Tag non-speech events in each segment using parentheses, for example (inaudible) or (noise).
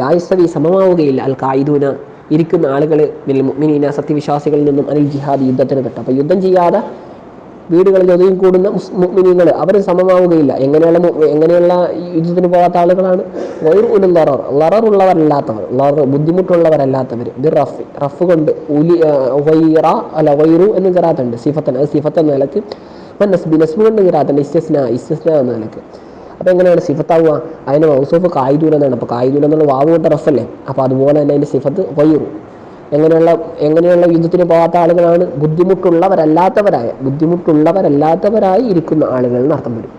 ലായസ്തവി സമമാവുകയില്ല. അൽ കായിദൂന ഇരിക്കുന്ന ആളുകൾ മുഅ്മിനീന സത്യവിശ്വാസികളിൽ നിന്നും അനിൽ ജിഹാദ് യുദ്ധത്തിന് പെട്ടു അപ്പോൾ യുദ്ധം ചെയ്യാതെ വീടുകളിൽ ഒതുങ്ങി കൂടുന്ന മുസ്മിനീങ്ങൾ അവർ സമമാവുകയില്ല. എങ്ങനെയുള്ള എങ്ങനെയുള്ള യുദ്ധത്തിന് പോകാത്ത ആളുകളാണ്? വൈർ ഉലുൽ ലറർ ഉള്ളവരല്ലാത്തവർ. ലറർ ബുദ്ധിമുട്ടുള്ളവരല്ലാത്തവർ ഇത് റഫ് റഫ് കൊണ്ട് ഉലി വൈറ അല്ല വൈറു എന്ന് കിറാത്തുണ്ട് സിഫത്തൻ. അത് സിഫത്ത് എന്ന നിലയ്ക്ക്. നസ്ബി നസ്ബ് കൊണ്ട് കിറാത്തുണ്ട് ഇസ്യസ്ന ഇസ്യസ്ന എന്ന നിലയ്ക്ക്. അപ്പോൾ എങ്ങനെയാണ് സിഫത്താവുക? അതിന് മൗസൂഫ് കായിദൂൻ എന്നാണ്. അപ്പോൾ കായിദൂൻ എന്നുള്ള വാവ് കൊണ്ട് റഫല്ലേ അപ്പോൾ അതുപോലെ തന്നെ അതിന്റെ സിഫത്ത് വയ്യൂ എങ്ങനെയുള്ള എങ്ങനെയുള്ള യുദ്ധത്തിന് പോകാത്ത ആളുകളാണ്? ബുദ്ധിമുട്ടുള്ളവരല്ലാത്തവരായ ബുദ്ധിമുട്ടുള്ളവരല്ലാത്തവരായി ഇരിക്കുന്ന ആളുകൾ എന്ന് അർത്ഥം വരും.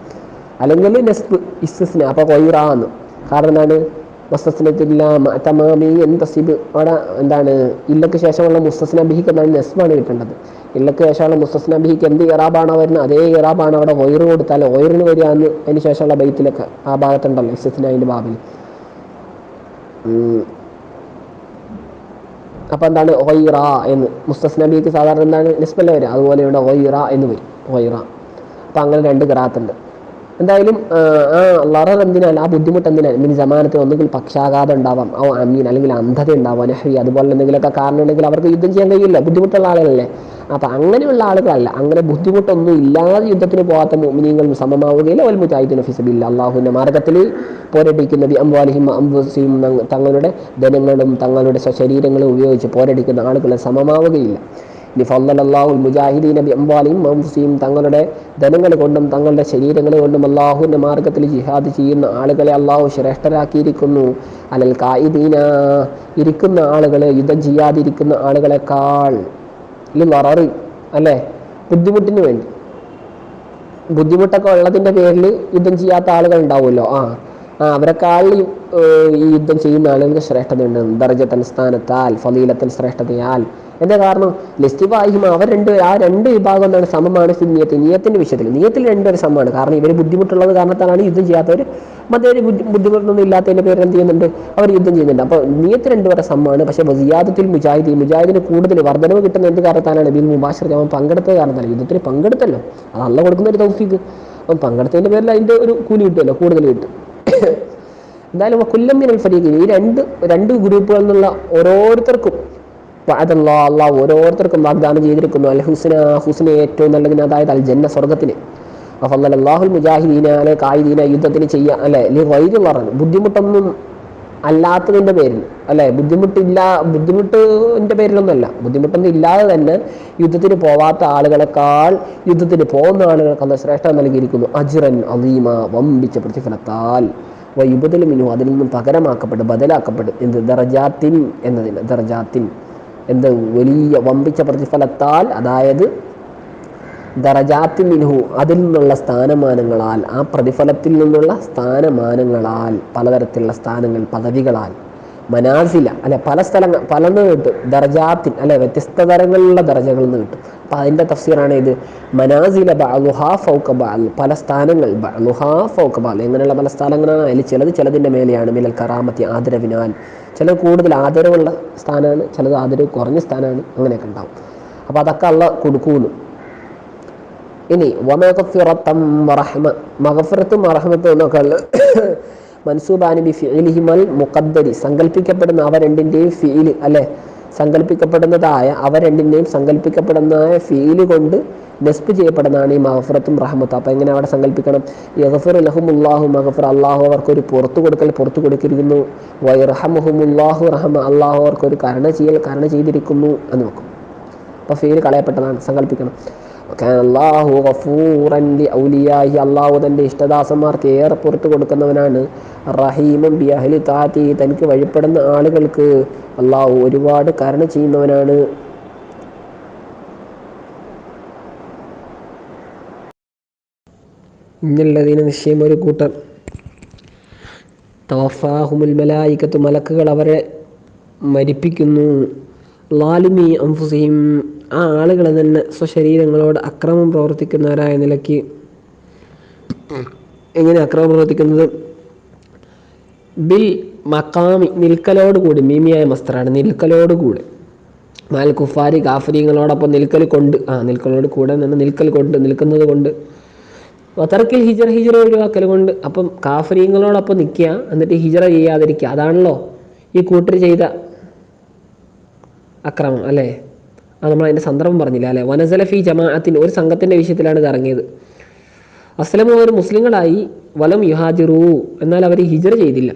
അല്ലെങ്കിൽ നെസ്ബ് ഇസ്തിസ്ന അപ്പോൾ കൊയ്റാന്ന് കാരണം എന്താണ്? എന്താണ് ഇല്ലക്ക് ശേഷമുള്ള മുസ്തസ്ന ബിഹിക്ക് എന്താണ് നെസ്ബാണ് കിട്ടേണ്ടത് ഇല്ലക്ക് ശേഷമുള്ള മുസ്തസ്ന ബിഹിക്ക് എന്ത് ഇറാബാണോ വരുന്നത് അതേ ഇറാബാണ് അവിടെ ഒയറ് കൊടുത്താൽ ഒയറിന് എന്ന് അതിന് ശേഷമുള്ള ബൈത്തിലൊക്കെ ആ ഭാഗത്തുണ്ടല്ലോ ഇസ്തിസ്ന അതിന്റെ ബാബിൽ. അപ്പോൾ എന്താണ് ഒയ്റ എന്ന് മുസ്തസ്നബിക്ക് സാധാരണ എന്താണ്? നിസ്ബല്ല വരിക. അതുപോലെ ഇവിടെ ഒയ്റ എന്ന് വരും. ഒയ്റ. അപ്പോൾ അങ്ങനെ രണ്ട് ഗ്രാത്തുണ്ട് എന്തായാലും ആ, ലറർ എന്തിനാൽ ആ ബുദ്ധിമുട്ട് എന്തിനാൽ മീൻ ജമാനത്തിൽ ഒന്നുകിൽ പക്ഷാഘാതം ഉണ്ടാവാം ഓ അമീൻ അല്ലെങ്കിൽ അന്ധത ഉണ്ടാവാം നഹ്വി അതുപോലെ എന്തെങ്കിലുമൊക്കെ കാരണം ഉണ്ടെങ്കിൽ അവർക്ക് യുദ്ധം ചെയ്യാൻ കഴിയില്ല ബുദ്ധിമുട്ടുള്ള ആളുകളല്ലേ? അപ്പം അങ്ങനെയുള്ള ആളുകളല്ല അങ്ങനെ ബുദ്ധിമുട്ടൊന്നും ഇല്ലാതെ യുദ്ധത്തിന് പോകാത്ത മുഅ്മിനീങ്ങൾ സമമാവുകയില്ല വൽ മുജാഹിദിൻ ഫിസബില്ല അള്ളാഹുവിന്റെ മാർഗത്തിൽ പോരടിക്കുന്ന ബി അംവാലിഹിം അംബുസിയും തങ്ങളുടെ ധനങ്ങളും തങ്ങളുടെ ശരീരങ്ങളും ഉപയോഗിച്ച് പോരടിക്കുന്ന ആളുകളെ സമമാവുകയില്ല. ഇനി മുജാഹിദീൻ മുജാഹിദീന അംബാലിയും മംഫുസിയും തങ്ങളുടെ ധനങ്ങൾ കൊണ്ടും തങ്ങളുടെ ശരീരങ്ങളെ കൊണ്ടും അള്ളാഹുവിന്റെ മാർഗത്തിൽ ജിഹാദ് ചെയ്യുന്ന ആളുകളെ അള്ളാഹു ശ്രേഷ്ഠരാക്കിയിരിക്കുന്നു. അലൽ കായിദീന ഇരിക്കുന്ന ആളുകൾ യുദ്ധം ചെയ്യാതിരിക്കുന്ന ആളുകളെക്കാൾ ഇല്ല വററി അല്ലേ? ബുദ്ധിമുട്ടിന് വേണ്ടി. ബുദ്ധിമുട്ടൊക്കെ ഉള്ളതിന്റെ പേരിൽ യുദ്ധം ചെയ്യാത്ത ആളുകൾ ഉണ്ടാവുമല്ലോ. ആ ആ അവരെക്കാൾ ഈ യുദ്ധം ചെയ്യുന്ന ആളുകൾക്ക് ശ്രേഷ്ഠതയുണ്ട്. ദർജത്തൻ സ്ഥാനത്താൽ ഫലീലത്തൻ ശ്രേഷ്ഠതയാൽ. എന്താ കാരണം? ലിസ്റ്റിബാഹിം അവർ രണ്ട് ആ രണ്ട് വിഭാഗം എന്താണ്? സമമാണ് നിയത്ത്. നിയത്തിന്റെ വിഷയത്തിൽ. നിയത്തിൽ രണ്ടുപേരും സമമാണ്. കാരണം ഇവർ ബുദ്ധിമുട്ടുള്ളത് കാരണത്താലാണ് യുദ്ധം ചെയ്യാത്തവർ മറ്റേ ബുദ്ധി ബുദ്ധിമുട്ടൊന്നും ഇല്ലാത്തതിന്റെ പേര് എന്ത് ചെയ്യുന്നുണ്ട്? അവർ യുദ്ധം ചെയ്യുന്നുണ്ട്. അപ്പോൾ നിയത്ത് രണ്ടുപേരെ സമമാണ്. പക്ഷേ വസിയാദത്തിൽ മുജാഹിദി മുജാഹിദിന് കൂടുതൽ വർധനവ് കിട്ടുന്ന എന്ത് കാരണത്താലാണ്? ബിൻ മുബാഷർ ജവാൻ പങ്കെടുത്തത് കാരണത്താണ് യുദ്ധത്തിൽ പങ്കെടുത്തല്ലോ. അത് അല്ല കൊടുക്കുന്ന ഒരു തൗഫീക്ക്. അപ്പം പങ്കെടുത്തതിന്റെ പേരിൽ അതിന്റെ ഒരു കൂലി കിട്ടുമല്ലോ. കൂടുതൽ കിട്ടും. (coughs) എന്തായാലും കൊല്ലം മിനൽ ഫരീഖിന് ഈ രണ്ട് രണ്ട് ഗ്രൂപ്പുകളിൽ നിന്നുള്ള ഓരോരുത്തർക്കും അള്ളാഹ് ഓരോരുത്തർക്കും വാഗ്ദാനം ചെയ്തിരിക്കുന്നു. അൽ ഹുസ്ന ഹുസ്ന ഏറ്റവും നല്ലതിന് അതായത് അൽ ജന്ന സ്വർഗത്തിന് അഫല്ല അള്ളാഹുൽ മുജാഹിദീന അല്ലെ കായിദീന യുദ്ധത്തിന് ചെയ്യാൻ അല്ലെ വൈദ്യം പറഞ്ഞു ബുദ്ധിമുട്ടൊന്നും അല്ലാത്തതിന്റെ പേരിൽ അല്ലെ ബുദ്ധിമുട്ടില്ല ബുദ്ധിമുട്ടിന്റെ പേരിലൊന്നുമല്ല. ബുദ്ധിമുട്ടൊന്നും ഇല്ലാതെ തന്നെ യുദ്ധത്തിന് പോവാത്ത ആളുകളെക്കാൾ യുദ്ധത്തിന് പോകുന്ന ആളുകൾക്ക് അന്ന് ശ്രേഷ്ഠം നൽകിയിരിക്കുന്നു. അജിറൻ അലീമ വമ്പിച്ച പ്രതിഫലത്താൽ. വൈബുദലും മിനു അതിൽ നിന്നും പകരമാക്കപ്പെടും ബദലാക്കപ്പെടും. എന്ത്? ദർജാത്തിൻ എന്നതിന് ദർജാത്തിൻ. എന്ത് വലിയ വമ്പിച്ച പ്രതിഫലത്താൽ അതായത് ദറജാത്തി മിനുഹു അതിൽ നിന്നുള്ള സ്ഥാനമാനങ്ങളാൽ ആ പ്രതിഫലത്തിൽ നിന്നുള്ള സ്ഥാനമാനങ്ങളാൽ പലതരത്തിലുള്ള സ്ഥാനങ്ങൾ പദവികളാൽ. മനാസില അല്ലെ പല സ്ഥലങ്ങൾ പലന്ന് കിട്ടും. ദർജാത്തിൻ അല്ലെ വ്യത്യസ്ത തരങ്ങളിലുള്ള ദർജകളിൽ നിന്ന് കിട്ടും. അപ്പം അതിന്റെ തഫ്സീറാണ് ഇത്. മനാസില പല സ്ഥാനങ്ങൾ എങ്ങനെയുള്ള പല സ്ഥാനങ്ങളാണ് അതിൽ ചിലത്. ചിലതിന്റെ മേലെയാണ് മിനൽ കറാമത്തി ആദരവിനാൽ. ചിലത് കൂടുതൽ ആദരവുള്ള സ്ഥാനമാണ് ചിലത് ആദരവ് കുറഞ്ഞ സ്ഥാനമാണ് അങ്ങനെയൊക്കെ ഉണ്ടാവും. അപ്പോൾ അതൊക്കെ അള്ള കൊടുക്കുന്നു. ഇനി വമഗഫിറത്തം വറഹ്മ മഗഫിറത്തും റഹ്മത്തും എന്നൊക്കെ ഉള്ളത് മൻസൂബാനി ബി ഫിഇലിഹിമൽ മുഖദ്ദരി. സങ്കല്പിക്കപ്പെടുന്ന അവ രണ്ടിന്റെയും ഫീൽ അല്ലെ? സങ്കല്പിക്കപ്പെടുന്നതായ അവ രണ്ടിന്റെയും സങ്കല്പിക്കപ്പെടുന്നതായ ഫീൽ കൊണ്ട് നെസ്പ് ചെയ്യപ്പെടുന്നതാണ് ഈ മഹഫറത്തും റഹമത്തും. അപ്പം എങ്ങനെ അവിടെ സങ്കല്പിക്കണം യഹഫർ ലഹുമുല്ലാഹു മഹഫർ അള്ളാഹു അവർക്ക് ഒരു പുറത്തു കൊടുക്കൽ പുറത്തു കൊടുത്തിരിക്കുന്നു. വൈറഹമുഹുമുല്ലാഹു റഹമ. അള്ളാഹു അവർക്ക് ഒരു കരുണ ചെയ്യൽ കരുണ ചെയ്തിരിക്കുന്നു എന്ന് നോക്കും അപ്പോൾ ഫീൽ കളയപ്പെട്ടതാണ്. സങ്കല്പിക്കണം അള്ളാഹു ഗഫൂറൻ ലി ഔലിയാഹി അള്ളാഹു തന്റെ ഇഷ്ടദാസന്മാർക്ക് ഏറെ പുറത്തു കൊടുക്കുന്നവനാണ്. റഹീമും ബി അഹ്ലി താത്തി. തനിക്ക് വഴിപ്പെടുന്ന ആളുകൾക്ക് അള്ളാഹു ഒരുപാട് കരുണ ചെയ്യുന്നവനാണ്. ഇന്നല്ലതിന് നിശ്ചയം ഒരു കൂട്ടർ തവഫാഹുമുൽ മലായിക്കത്ത്. മലക്കുകൾ അവരെ മരിപ്പിക്കുന്നു. ലാലുമി അംഫുസീം ആ ആളുകൾ തന്നെ സ്വശരീരങ്ങളോട് അക്രമം പ്രവർത്തിക്കുന്നവരായ നിലയ്ക്ക് എങ്ങനെ അക്രമം പ്രവർത്തിക്കുന്നത്? ബിൽ മക്കാമി നിൽക്കലോടുകൂടി മീമിയായ മസ്തറാണ് നിൽക്കലോടുകൂടി മാൽ കുഫാരി കാഫരിങ്ങളോടൊപ്പം നിൽക്കൽ കൊണ്ട് ആ നിൽക്കലോട് കൂടെ നിന്ന് നിൽക്കൽ കൊണ്ട് നിൽക്കുന്നത് കൊണ്ട്. വത്തറക്കിൽ ഹിജറ ഹിജറ ഒഴിവാക്കൽ കൊണ്ട്. അപ്പം കാഫരിങ്ങളോടൊപ്പം നിൽക്കുക എന്നിട്ട് ഹിജറ ചെയ്യാതിരിക്കുക. അതാണല്ലോ ഈ കൂട്ടർ ചെയ്ത അക്രമം അല്ലേ? അത് നമ്മൾ അതിന്റെ സന്ദർഭം പറഞ്ഞില്ല അല്ലെ? വനസലഫി ജമാഅത്തിന്റെ ഒരു സംഘത്തിന്റെ വിഷയത്തിലാണ് ഇത് ഇറങ്ങിയത്. അസ്ലമു അവർ മുസ്ലിങ്ങളായി വലം യുഹാജിറു എന്നാൽ അവർ ഹിജറ ചെയ്തില്ല.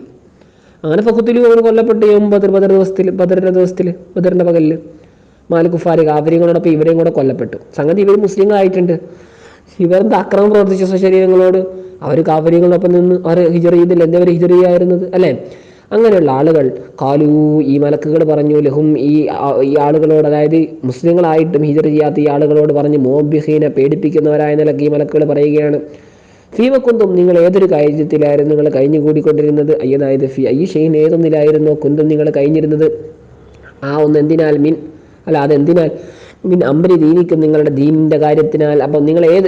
അങ്ങനെ ഫഹുത്തിലും അവർ കൊല്ലപ്പെട്ട് ബദർ ബദർ ദിവസത്തിൽ ബദറിന്റെ ദിവസത്തിൽ ബദറിന്റെ പകലിൽ മാലിക്കുഫാരി കാവര്യങ്ങളോടൊപ്പം ഇവരെയും കൂടെ കൊല്ലപ്പെട്ടു. സംഗതി ഇവർ മുസ്ലിങ്ങളായിട്ടുണ്ട്. ഇവരെന്ത് അക്രമം പ്രവർത്തിച്ച സ്വശരീരങ്ങളോട് അവർ കാവര്യങ്ങളോടൊപ്പം നിന്ന് അവർ ഹിജർ ചെയ്തില്ല. എന്താ അവർ ഹിജർ ചെയ്യായിരുന്നത് അല്ലേ? അങ്ങനെയുള്ള ആളുകൾ കാലു ഈ മലക്കുകൾ പറഞ്ഞു ലഹും ഈ ഈ ആളുകളോട് അതായത് മുസ്ലിങ്ങളായിട്ടും ഹിജറ ചെയ്യാത്ത ഈ ആളുകളോട് പറഞ്ഞ് മോബിഹീനെ പേടിപ്പിക്കുന്നവരായ നിലയ്ക്ക് ഈ മലക്കുകൾ പറയുകയാണ്. ഫീമക്കുന്തും നിങ്ങൾ ഏതൊരു കാര്യത്തിലായിരുന്നു നിങ്ങൾ കഴിഞ്ഞുകൂടിക്കൊണ്ടിരുന്നത്? അയ്യതായത് ഫി ഈ ഷെയ്ൻ ഏതൊന്നിലായിരുന്നു? കുന്തും നിങ്ങൾ കഴിഞ്ഞിരുന്നത്? ആ ഒന്ന് എന്തിനാൽ മിൻ അല്ല അതെന്തിനാൽ മിൻ അമ്പരി ദീനിക്കും നിങ്ങളുടെ ദീനിന്റെ കാര്യത്തിനാൽ. അപ്പം നിങ്ങൾ ഏത്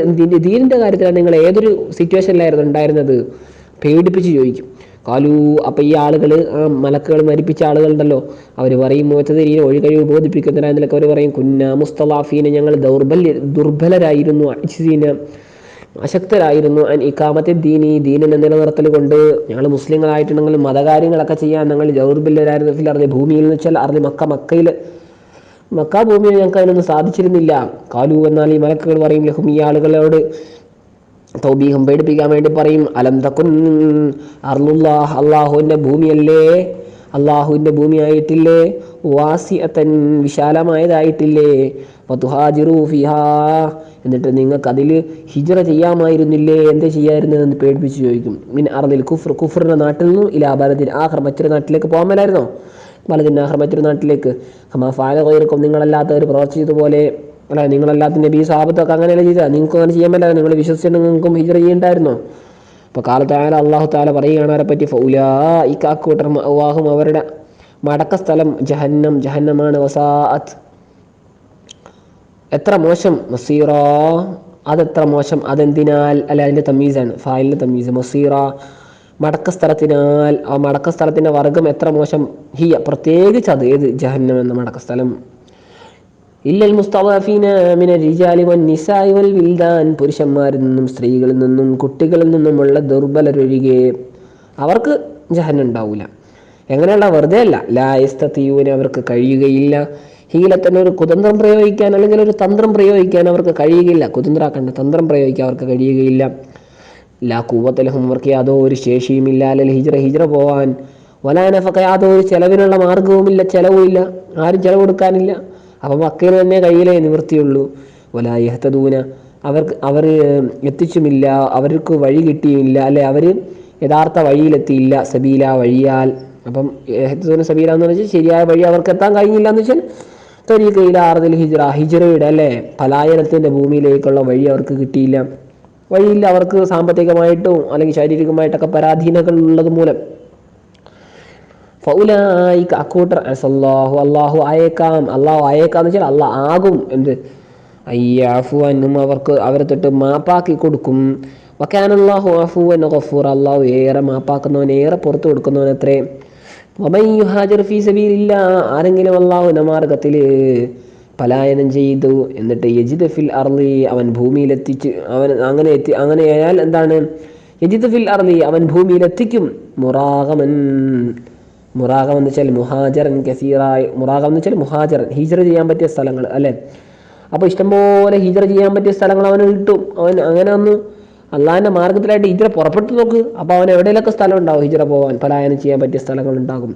ദീനിന്റെ കാര്യത്തിലാണ് നിങ്ങൾ ഏതൊരു സിറ്റുവേഷനിലായിരുന്നു ഉണ്ടായിരുന്നത്? പേടിപ്പിച്ച് ചോദിക്കും. കാലു അപ്പം ഈ ആളുകൾ ആ മലക്കുകൾ മരിപ്പിച്ച ആളുകളുണ്ടല്ലോ അവർ പറയും മോച്ചതിരീനെ ഒഴികഴിവ് ബോധിപ്പിക്കുന്നതിനൊക്കെ അവർ പറയും കുന്ന മുസ്തലാഫീനെ ഞങ്ങൾ ദൗർബല്യ ദുർബലരായിരുന്നു അജിസീന അശക്തരായിരുന്നു അൻ ഇക്കാമത്തെ ദീനി ദീനിനെ നിലനിർത്തൽ കൊണ്ട് ഞങ്ങൾ മുസ്ലിങ്ങളായിട്ടുണ്ടെങ്കിൽ മതകാര്യങ്ങളൊക്കെ ചെയ്യാൻ ഞങ്ങൾ ദൗർബല്യരായിരുന്നു അറിഞ്ഞ ഭൂമിയിൽ എന്ന് വെച്ചാൽ അറിഞ്ഞ് മക്ക മക്കയിൽ മക്ക ഭൂമിയിൽ ഞങ്ങൾക്ക് അതിനൊന്നും സാധിച്ചിരുന്നില്ല. കാലു എന്നാൽ ഈ മലക്കുകൾ പറയും ലഹും ഈ ആളുകളോട് തൗബീഹം പേടിപ്പിക്കാൻ വേണ്ടി പറയും അലം തക്കുൻ അർലുല്ലാഹ് അള്ളാഹുവിന്റെ ഭൂമിയല്ലേ? അള്ളാഹുവിന്റെ ഭൂമിയായിട്ടില്ലേ? വാസിയത്തൻ വിശാലമായതായിട്ടില്ലേ? വതുഹാജിറു ഫിഹാ. എന്നിട്ട് നിങ്ങൾക്ക് അതിൽ ഹിജറ ചെയ്യാമായിരുന്നില്ലേ? എന്ത് ചെയ്യാമായിരുന്നതെന്ന് പേടിപ്പിച്ച് ചോദിക്കും. മിൻ അർദിൽ കുഫർ കുഫറിന്റെ നാട്ടിൽ നിന്നും ഇലാ ബലദിൻ ആഹർ മറ്റൊരു നാട്ടിലേക്ക് പോകാൻ മേലായിരുന്നോ? ബലദിൻ ആഹർ മറ്റൊരു നാട്ടിലേക്ക്. ഹമാ ഫാല കൊയർക്കും നിങ്ങളല്ലാത്തവർ പ്രവർത്തിച്ചതുപോലെ അല്ല നിങ്ങളല്ലാത്ത നബി സാബത്തൊക്കെ അങ്ങനെയല്ല ചെയ്താൽ നിങ്ങൾക്ക് അങ്ങനെ ചെയ്യാൻ പറ്റില്ല. നിങ്ങൾ വിശ്വസിച്ചിട്ട് നിങ്ങൾക്കും ഹിജറ ചെയ്യണ്ടായിരുന്നോ. അപ്പോൾ കാലത്തായാലും അള്ളാഹു താല പറയുകയാണ് അവരെ പറ്റി ഫൗലാ ഈ കാക്കൂട്ടർ വാഹും അവരുടെ മടക്ക സ്ഥലം ജഹന്നം ജഹന്നമാണ് വസാഅത്ത്. എത്ര മോശം മസീറ അതെത്ര മോശം. അതെന്തിനാൽ? അല്ല അതിന്റെ തമ്മീസാണ്. ഫായിലിന്റെ തമീസ് മസീറ മടക്ക സ്ഥലത്തിനാൽ ആ മടക്ക സ്ഥലത്തിന്റെ വർഗം എത്ര മോശം. ഹിയ പ്രത്യേകിച്ച് അത് ഏത് ജഹന്നം എന്ന മടക്ക സ്ഥലം? ഇല്ലൽ മുസ്തഫീന മിന റിജാലി വൻ നിസായി വൽ വിൽദാൻ. പുരുഷന്മാരിൽ നിന്നും സ്ത്രീകളിൽ നിന്നും കുട്ടികളിൽ നിന്നുമുള്ള ദുർബലരൊഴികെ അവർക്ക് ജഹന്നം ഉണ്ടാവില്ല എങ്ങനെയുള്ള വെറുതെ അല്ല. ലായസ്തീവിന് അവർക്ക് കഴിയുകയില്ല. ഹീലത്തിന് ഒരു കുതന്ത്രം പ്രയോഗിക്കാൻ അല്ലെങ്കിൽ ഒരു തന്ത്രം പ്രയോഗിക്കാൻ അവർക്ക് കഴിയുകയില്ല. കുതന്ത്രാക്കണ്ട. തന്ത്രം പ്രയോഗിക്കാൻ അവർക്ക് കഴിയുകയില്ല. ലാ കൂവത്തലഹും അവർക്ക് യാതോ ഒരു ശേഷിയുമില്ല. അല്ലെങ്കിൽ ഹിജ്ര ഹിജ്ര പോവാൻ. വലാനഫക്ക ഒരു ചെലവിനുള്ള മാർഗവുമില്ല ചെലവുമില്ല. ആരും ചെലവ് കൊടുക്കാനില്ല അപ്പം മക്കയിൽ തന്നെ കയ്യിലേ നിവൃത്തിയുള്ളൂ. വലായഹത്തദൂന അവർക്ക് അവർ എത്തിച്ചുമില്ല. അവർക്ക് വഴി കിട്ടിയില്ല. അല്ലെ അവർ യഥാർത്ഥ വഴിയിലെത്തിയില്ല. സബീല വഴിയാൽ. അപ്പം യഹത്തദൂന സബീല എന്ന് വെച്ചാൽ ശരിയായ വഴി അവർക്ക് എത്താൻ കഴിഞ്ഞില്ല എന്ന് വെച്ചാൽ തൊരീക്കയില ആറുതിൽ ഹിജ്റ. ഹിജറയുടെ അല്ലേ പലായനത്തിന്റെ ഭൂമിയിലേക്കുള്ള വഴി അവർക്ക് കിട്ടിയില്ല. വഴിയിൽ അവർക്ക് സാമ്പത്തികമായിട്ടും അല്ലെങ്കിൽ ശാരീരികമായിട്ടൊക്കെ പരാധീനകൾ ഉള്ളത് മൂലം ഫൗലായിക്ക് അക്കൂട്ടർ. അസല്ലാഹു അള്ളാഹു അയക്കാം. അള്ളാഹു അയക്കാന്ന് വെച്ചാൽ അള്ളാഹ് ആകും എന്ത്? അയ്യാഫുവനും അവർക്ക് അവരെ തൊട്ട് മാപ്പാക്കി കൊടുക്കും. വക്കാനല്ലാഹു അഫുവൻ ഗഫൂർ അള്ളാഹു ഏറെ മാപ്പാക്കുന്നവൻ ഏറെ പുറത്തു കൊടുക്കുന്നവൻ അത്രേ ഹാജർ ഫീ സബീലില്ല. ആരെങ്കിലും അള്ളാഹുവിന്റെ മാർഗത്തിൽ പലായനം ചെയ്തു എന്നിട്ട് യജിദ് ഫിൽ അർലി അവൻ ഭൂമിയിലെത്തിച്ച് അവൻ അങ്ങനെ എത്തി അങ്ങനെയായാൽ എന്താണ്? യജിദ് ഫിൽ അർലി അവൻ ഭൂമിയിലെത്തിക്കും. മുറാഗമൻ. മുറാഗം എന്ന് വെച്ചാൽ മുഹാജറൻ കസീറായി മുറാഖം എന്ന് വെച്ചാൽ മുഹാജറൻ ഹിജറ ചെയ്യാൻ പറ്റിയ സ്ഥലങ്ങൾ അല്ലേ? അപ്പോൾ ഇഷ്ടംപോലെ ഹിജറ ചെയ്യാൻ പറ്റിയ സ്ഥലങ്ങൾ അവന് കിട്ടും. അവൻ അങ്ങനെ ഒന്ന് അള്ളാഹിന്റെ മാർഗത്തിലായിട്ട് ഹിജറ പുറപ്പെട്ടു നോക്ക്. അപ്പോൾ അവൻ എവിടെയെങ്കിലൊക്കെ സ്ഥലം ഉണ്ടാവും ഹിജറ പോകാൻ പലായനം ചെയ്യാൻ പറ്റിയ സ്ഥലങ്ങൾ ഉണ്ടാകും.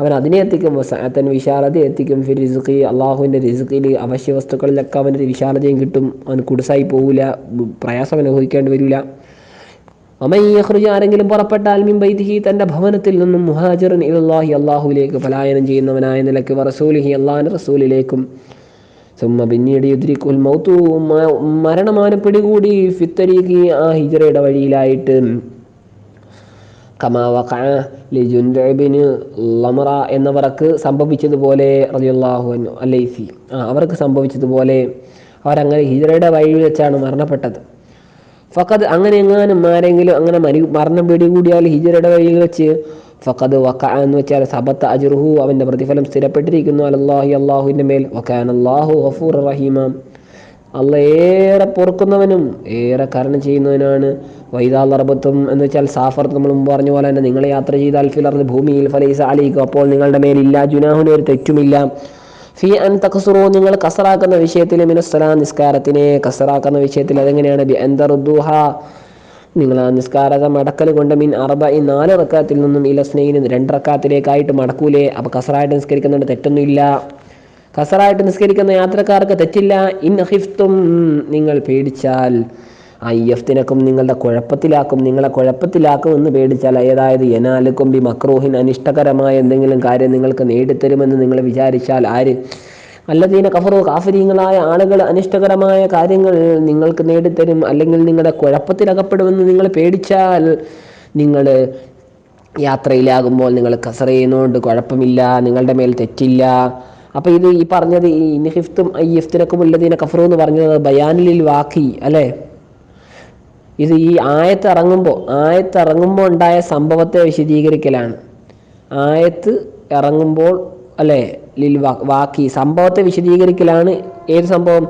അവൻ അതിനെ എത്തിക്കും. അത്തൻ വിശാലത എത്തിക്കും. ഫിർ റിസുഖി അള്ളാഹുവിന്റെ റിസുഖിൽ അവശ്യ വസ്തുക്കളിലൊക്കെ അവന്റെ വിശാലതയും കിട്ടും. അവൻ കുടിസായി പോവില്ല പ്രയാസം അനുഭവിക്കേണ്ടി വരില്ല അമയ്യഹ്റുജ ആരെങ്കിലും പുറപ്പെട്ടാൽ മിൻ ബൈതിഹി തന്റെ ഭവനത്തിൽ നിന്നും മുഹാജിറൻ ഇലാഹി അള്ളാഹുവിലേക്ക് പലായനം ചെയ്യുന്നവനായ നിലയ്ക്ക് വറസൂലിഹി അള്ളാഹിന്റെ റസൂലിലേക്കും. സുമ്മ പിന്നീട് യുദ്രിക്കുൽ മൗത്തു മരണമാന പിടികൂടി ഫിത്തരീഖി ആ ഹിജറയുടെ വഴിയിലായിട്ട്. കമാ വഖഅ ലിജുൻദബിന് ലമറ എന്നവർക്ക് സംഭവിച്ചതുപോലെ റളിയല്ലാഹു അലൈസി ആ അവർക്ക് സംഭവിച്ചതുപോലെ അവരങ്ങനെ ഹിജറയുടെ വഴി വെച്ചാണ് മരണപ്പെട്ടത്. ഫഖദ് അങ്ങനെ എങ്ങാനും ആരെങ്കിലും അങ്ങനെ മരി മരണം പിടികൂടിയാൽ ഹിജറയുടെ വഴിയിൽ വെച്ച് ഫക്കത് വക്ക എന്ന് വെച്ചാൽ സബത്ത് അജുർഹു അവന്റെ പ്രതിഫലം സ്ഥിരപ്പെട്ടിരിക്കുന്നു. അലല്ലാഹി അള്ളാഹുവിന്റെ മേൽ. വക്കാൻ അള്ളാഹു ഹഫൂർ റഹീമ. അല്ല ഏറെ പൊറുക്കുന്നവനും ഏറെ കരണം ചെയ്യുന്നവനാണ്. വൈതാലർബത്തും എന്ന് വെച്ചാൽ സാഫർത്ത് നമ്മൾ മുമ്പ് പറഞ്ഞ പോലെ തന്നെ നിങ്ങൾ യാത്ര ചെയ്താൽ ഫിലർന്ന് ഭൂമിയിൽ ഫലൈസ അലിക്കും. അപ്പോൾ നിങ്ങളുടെ മേലില്ല ജുനാഹുന ഒരു തെറ്റുമില്ല. ഫി അൻ തഖസുറു നിങ്ങൾ കസറാക്കുന്ന വിഷയത്തിൽ മിനസ്സലാം നിസ്കാരത്തിനെ കസറാക്കുന്ന വിഷയത്തിൽ അതെങ്ങനെയാണ്? ബി അന്തറുദ്ദുഹ നിങ്ങൾ ആ നിസ്കാരത മടക്കൽ കൊണ്ട് മീൻ അറബ ഈ നാല് റക്കാത്തിൽ നിന്നും ഇല രണ്ട് റക്കാത്തിലേക്കായിട്ട് മടക്കൂലേ. അപ്പോൾ കസറായിട്ട് നിസ്കരിക്കുന്നുണ്ട് തെറ്റൊന്നുമില്ല. കസറായിട്ട് നിസ്കരിക്കുന്ന യാത്രക്കാർക്ക് തെറ്റില്ല. ഇൻ ഹിഫ്തും നിങ്ങൾ പേടിച്ചാൽ അയ്യഫ്തിനക്കും നിങ്ങളുടെ കുഴപ്പത്തിലാക്കും നിങ്ങളെ കുഴപ്പത്തിലാക്കും എന്ന് പേടിച്ചാൽ ഏതായത് എനാലുക്കും ബി മക്രൂഹിൻ അനിഷ്ടകരമായ എന്തെങ്കിലും കാര്യം നിങ്ങൾക്ക് നേടിത്തരുമെന്ന് നിങ്ങൾ വിചാരിച്ചാൽ ആര്? അല്ലദീന കഫറു കാഫര്യങ്ങളായ ആളുകൾ അനിഷ്ടകരമായ കാര്യങ്ങൾ നിങ്ങൾക്ക് നേടിത്തരും അല്ലെങ്കിൽ നിങ്ങളുടെ കുഴപ്പത്തിലകപ്പെടുമെന്ന് നിങ്ങൾ പേടിച്ചാൽ നിങ്ങൾ യാത്രയിലാകുമ്പോൾ നിങ്ങൾ കസർ ചെയ്യുന്നതുകൊണ്ട് കുഴപ്പമില്ല നിങ്ങളുടെ മേൽ തെറ്റില്ല. അപ്പോൾ ഇത് ഈ പറഞ്ഞത് ഈ ഇൻഹിഫ്തും ഇഫ്തിനക്കും ഉള്ളതിനെ കഫറു എന്ന് പറഞ്ഞത് ബയാനിലിൽ വാക്കി അല്ലേ? ഇത് ഈ ആയത്തിറങ്ങുമ്പോൾ ആയത്തിറങ്ങുമ്പോൾ ഉണ്ടായ സംഭവത്തെ വിശദീകരിക്കലാണ്. ആയത്ത് ഇറങ്ങുമ്പോൾ അല്ലേ ലിൽ വാക്കി സംഭവത്തെ വിശദീകരിക്കലാണ് ഏത് സംഭവം?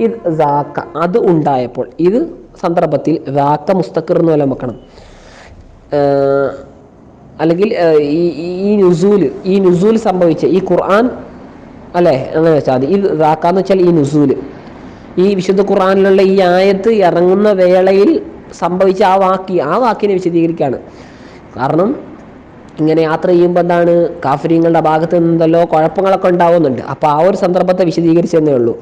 ഇത് വാക്ക അത് ഉണ്ടായപ്പോൾ ഇത് സന്ദർഭത്തിൽ വാക്ക മുസ്തഖർ എന്ന് വല്ലതും വെക്കണം. അല്ലെങ്കിൽ ഈ ഈ- നുസൂൽ ഈ നുസൂൽ സംഭവിച്ച ഈ ഖുർആൻ അല്ലേ അങ്ങനെ വെച്ചാൽ ഇത് വാക്കാന്ന് വെച്ചാൽ ഈ നുസൂൽ ഈ വിശുദ്ധ ഖുറാനിലുള്ള ഈ ആയത്ത് ഇറങ്ങുന്ന വേളയിൽ സംഭവിച്ച ആ വാക്കി ആ വാക്കിനെ വിശദീകരിക്കുകയാണ്. കാരണം ഇങ്ങനെ യാത്ര ചെയ്യുമ്പോൾ എന്താണ്? കാഫര്യങ്ങളുടെ ഭാഗത്ത് നിന്നല്ലോ കുഴപ്പങ്ങളൊക്കെ ഉണ്ടാവുന്നുണ്ട്. അപ്പോൾ ആ ഒരു സന്ദർഭത്തെ വിശദീകരിച്ചെന്നേ ഉള്ളൂ.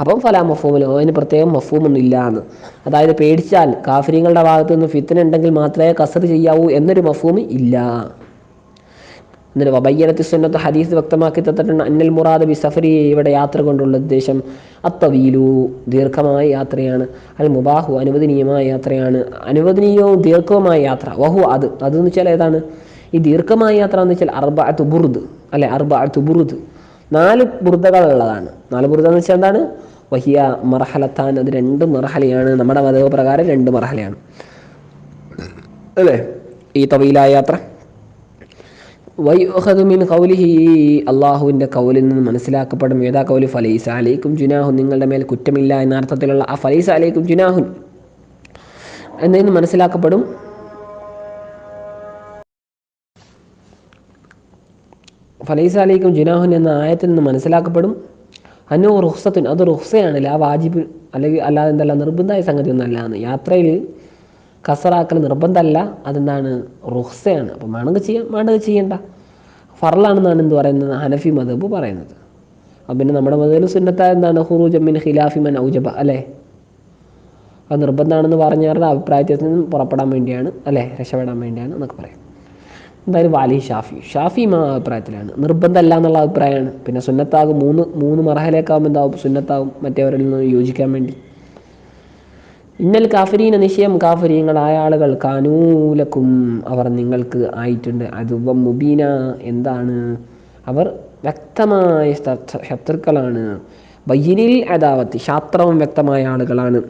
അപ്പം ഫലാ മഫൂമിലോ അതിന് പ്രത്യേകം മഫൂമൊന്നും ഇല്ല എന്ന് അതായത് പേടിച്ചാൽ കാഫര്യങ്ങളുടെ ഭാഗത്ത് നിന്ന് ഫിത്തിന് ഉണ്ടെങ്കിൽ മാത്രമേ കസർ ചെയ്യാവൂ എന്നൊരു മഫൂമ് ഇല്ല. എന്നിട്ട് വബയ്യനത്തി സുന്നത്ത് ഹദീസ് വ്യക്തമാക്കി തന്നിട്ടുണ്ട്. അന്നൽ മുറാദ് ബി സഫരി ഇവിടെ യാത്ര കൊണ്ടുള്ള ഉദ്ദേശം അത്തവീലു ദീർഘമായ യാത്രയാണ്. അൽ മുബാഹു അനുവദനീയമായ യാത്രയാണ്. അനുവദനീയവും ദീർഘവുമായ യാത്ര വഹു അത്. അതെന്ന് വെച്ചാൽ ഏതാണ്? ഈ ദീർഘമായ യാത്ര എന്ന് വെച്ചാൽ അർബഅത്ത് ബുറുദ് അല്ലെ? അർബഅത്ത് ബുറുദ് നാല് ബുറുദകളുള്ളതാണ് നാല് ബുറുദ എന്ന് വെച്ചാൽ എന്താണ്? വഹിയ മർഹലത്താൻ. അത് രണ്ട് മർഹലയാണ്. നമ്മുടെ മതവ് പ്രകാരം രണ്ട് മർഹലയാണ്. അല്ലേ? ഈ തവീലായ യാത്ര. വൈഹദു മിൻ കൗലിഹി അള്ളാഹുവിന്റെ കൗലിൽ നിന്ന് മനസ്സിലാക്കപ്പെടും. ഏതാ കൗലി ഫലൈസ അലൈക്കും ജുനാഹുൻ നിങ്ങളുടെ മേൽ കുറ്റമില്ല എന്ന അർത്ഥത്തിലുള്ള ആ ഫലൈസ അലൈക്കും ജുനാഹുൻ എന്നതിന് മനസ്സിലാക്കപ്പെടും. ഫലൈസ അലൈക്കും ജുനാഹുൻ എന്ന ആയത്തിൽ നിന്ന് മനസ്സിലാക്കപ്പെടും. അന്നു റുഹ്സത്തുൻ അത് റുഹ്സയാണ് ആ വാജിബ് അല്ലെങ്കിൽ അല്ലാതെ എന്തല്ല നിർബന്ധമായ സംഗതി ഒന്നല്ല എന്ന്. യാത്രയിൽ കസറാക്കൽ നിർബന്ധമല്ല അതെന്താണ്? റുഹ്സയാണ്. അപ്പം വേണമെങ്കിൽ ചെയ്യാം വേണമെങ്കിൽ ചെയ്യണ്ട. ഫറലാണെന്നാണ് എന്ത് പറയുന്നത്? ഹനഫി മദബ് പറയുന്നത്. അപ്പം പിന്നെ നമ്മുടെ മതത്തിൽ സുന്നത്തായ എന്താണ്? ഹുറൂജമ്മിൻ ഖിലാഫിമൻ ഔജബ അല്ലേ? അത് നിർബന്ധമാണെന്ന് പറഞ്ഞവരുടെ അഭിപ്രായത്തിൽ നിന്നും പുറപ്പെടാൻ വേണ്ടിയാണ് അല്ലേ? രക്ഷപ്പെടാൻ വേണ്ടിയാണ് എന്നൊക്കെ പറയാം. എന്തായാലും വാലി ഷാഫി. ഷാഫി മാ അഭിപ്രായത്തിലാണ്. നിർബന്ധമല്ല എന്നുള്ള അഭിപ്രായമാണ്. പിന്നെ സുന്നത്താകും മൂന്ന് മൂന്ന് മറഹലേക്കാവുമ്പോൾ എന്താവും? സുന്നത്താവും മറ്റേവരിൽ നിന്ന് യോജിക്കാൻ വേണ്ടി. ഇന്നൽ കാഫരീന നിശ്ചയം കാഫരീങ്ങളായ ആളുകൾ കാനൂലക്കും. അവർ നിങ്ങൾക്ക് ആയിട്ടുണ്ട്. അത് മുബീന. എന്താണ്? അവർ വ്യക്തമായ ശത്രുക്കളാണ്. ബയ്യനിൽ അതാവത്തി ശാസ്ത്രവും വ്യക്തമായ ആളുകളാണ്.